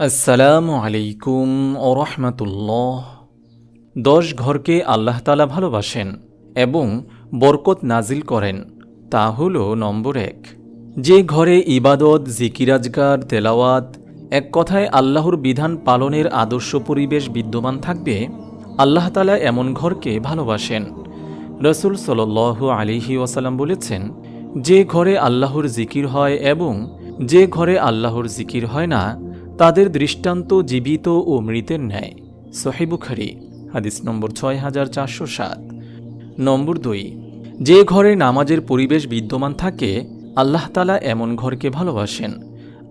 আসসালামু আলাইকুম ও রহমতুল্লাহ। দশ ঘরকে আল্লাহ তালা ভালোবাসেন এবং বরকত নাজিল করেন, তা হল নম্বর এক। যে ঘরে ইবাদত, জিকিরাজগার, তেলাওয়াত, এক কথায় আল্লাহর বিধান পালনের আদর্শ পরিবেশ বিদ্যমান থাকবে, আল্লাহ তালা এমন ঘরকে ভালোবাসেন। রসুল সাল আলিহি ওয়াসাল্লাম বলেছেন, যে ঘরে আল্লাহর জিকির হয় এবং যে ঘরে আল্লাহর জিকির হয় না তাদের দৃষ্টান্ত জীবিত ও মৃতের ন্যায়। সহিবুখারি হাদিস নম্বর ছয় হাজার চারশো সাত। নম্বর দুই, যে ঘরে নামাজের পরিবেশ বিদ্যমান থাকে, আল্লাহ তালা এমন ঘরকে ভালোবাসেন।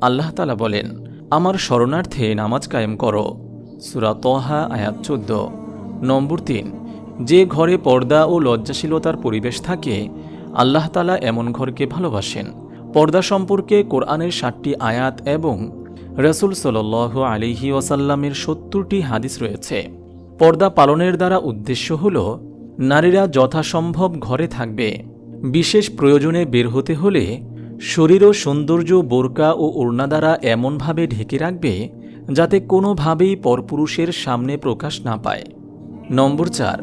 আল্লাহ তালা বলেন, আমার শরণার্থে নামাজ কায়েম করো। সুরা তহা, আয়াত চোদ্দ। নম্বর তিন, যে ঘরে পর্দা ও লজ্জাশীলতার পরিবেশ থাকে, আল্লাহ তালা এমন ঘরকে ভালোবাসেন। পর্দা সম্পর্কে কোরআনের ষাটটি আয়াত এবং রসুল সাল আলিহি ওয়াসাল্লামের সত্তরটি হাদিস রয়েছে। পর্দা পালনের দ্বারা উদ্দেশ্য হল, নারীরা যথাসম্ভব ঘরে থাকবে। বিশেষ প্রয়োজনে বের হতে হলে শরীর ও সৌন্দর্য বোরকা ও ওড়না দ্বারা এমনভাবে ঢেকে রাখবে যাতে কোনোভাবেই পরপুরুষের সামনে প্রকাশ না পায়। নম্বর চার,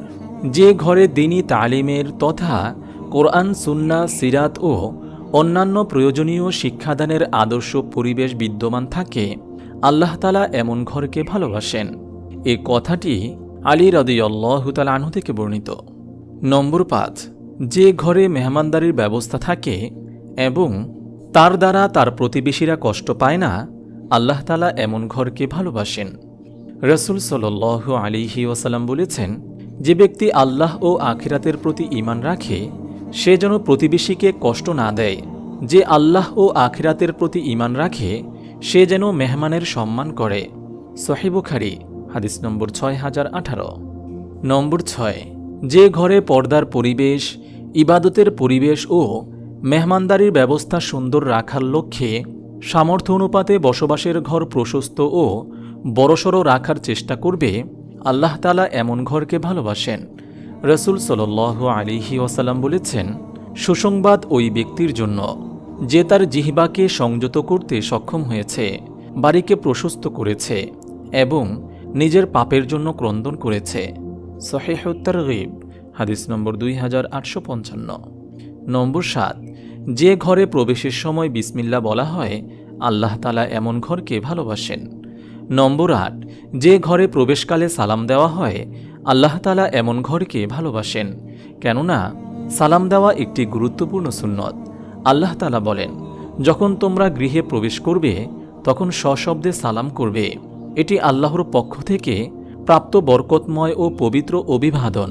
যে ঘরে দিনী তালিমের তথা কোরআন সুন্না সিরাত ও অন্যান্য প্রয়োজনীয় শিক্ষাদানের আদর্শ পরিবেশ বিদ্যমান থাকে। আল্লাহ তালা এমন ঘরকে ভালোবাসেন। এ কথাটি আলী রদিয়াল্লাহ আনহু থেকে বর্ণিত। নম্বর পাঁচ, যে ঘরে মেহমানদারির ব্যবস্থা থাকে এবং তার দ্বারা তার প্রতিবেশীরা কষ্ট পায় না, আল্লাহ তালা এমন ঘরকে ভালোবাসেন। রসুল সাল আলিহি ওয়াসাল্লাম বলেছেন, যে ব্যক্তি আল্লাহ ও আখিরাতের প্রতি ইমান রাখে সে যেন প্রতিবেশীকে কষ্ট না দেয়, যে আল্লাহ ও আখিরাতের প্রতি ইমান রাখে, সে যেন মেহমানের সম্মান করে। সহিবুখারি হাদিস নম্বর ছয় হাজার আঠারো। নম্বর ছয়, যে ঘরে পর্দার পরিবেশ, ইবাদতের পরিবেশ ও মেহমানদারির ব্যবস্থা সুন্দর রাখার লক্ষ্যে সামর্থ্য অনুপাতে বসবাসের ঘর প্রশস্ত ও বড়সড় রাখার চেষ্টা করবে, আল্লাহ তালা এমন ঘরকে ভালোবাসেন। রসুল সাল আলিহি ওয়াসাল্লাম বলেছেন, সুসংবাদ ওই ব্যক্তির জন্য, যে তার জিহবাকে সংযত করতে সক্ষম হয়েছে, বাড়িকে প্রশস্ত করেছে, এবং নিজের পাপের জন্য ক্রন্দন করেছে। সহেহত্তর গিব হাদিস নম্বর দুই হাজার আটশো পঞ্চান্ন। নম্বর সাত, যে ঘরে প্রবেশের সময় বিসমিল্লা বলা হয়, আল্লাহ তালা এমন ঘরকে ভালোবাসেন। নম্বর আট, যে ঘরে প্রবেশকালে সালাম দেওয়া হয় আল্লাহ তালা এমন ঘরকে ভালোবাসেন, কেননা সালাম দেওয়া একটি গুরুত্বপূর্ণ সুন্নত। আল্লাহ তালা বলেন, যখন তোমরা গৃহে প্রবেশ করবে, তখন সশব্দে সালাম করবে। এটি আল্লাহর পক্ষ থেকে প্রাপ্ত বরকতময় ও পবিত্র অভিবাদন।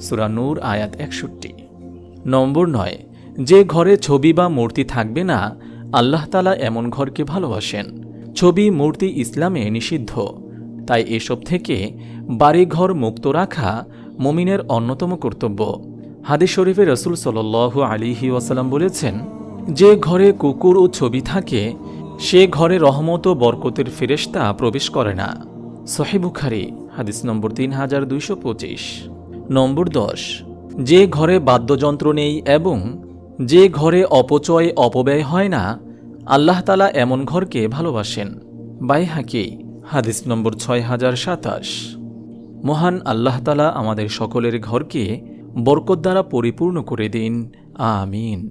সুরা নূর, আয়াত একষট্টি। নম্বর নয়, যে ঘরে ছবি বা মূর্তি থাকবে না, আল্লাহ তালা এমন ঘরকে ভালোবাসেন। ছবি, মূর্তি ইসলামে নিষিদ্ধ। তাই এসব থেকে বাড়িঘর মুক্ত রাখা মমিনের অন্যতম কর্তব্য। হাদিস শরীফে রসুল সাল আলিহি ওয়াসাল্লাম বলেছেন, যে ঘরে কুকুর ও ছবি থাকে, সে ঘরে রহমত ও বরকতের ফেরেস্তা প্রবেশ করে না। সহিবুখারি হাদিস নম্বর তিন হাজার দুইশো পঁচিশ। নম্বর দশ, যে ঘরে বাদ্যযন্ত্র নেই এবং যে ঘরে অপচয়, অপব্যয় হয় না, আল্লাহ তালা এমন ঘরকে ভালোবাসেন। বাই হাকি হাদিস নম্বর ছয় হাজার সাতাশ। মহান আল্লাহতালা আমাদের সকলের ঘরকে বরকত দ্বারা পরিপূর্ণ করে দিন। আমিন।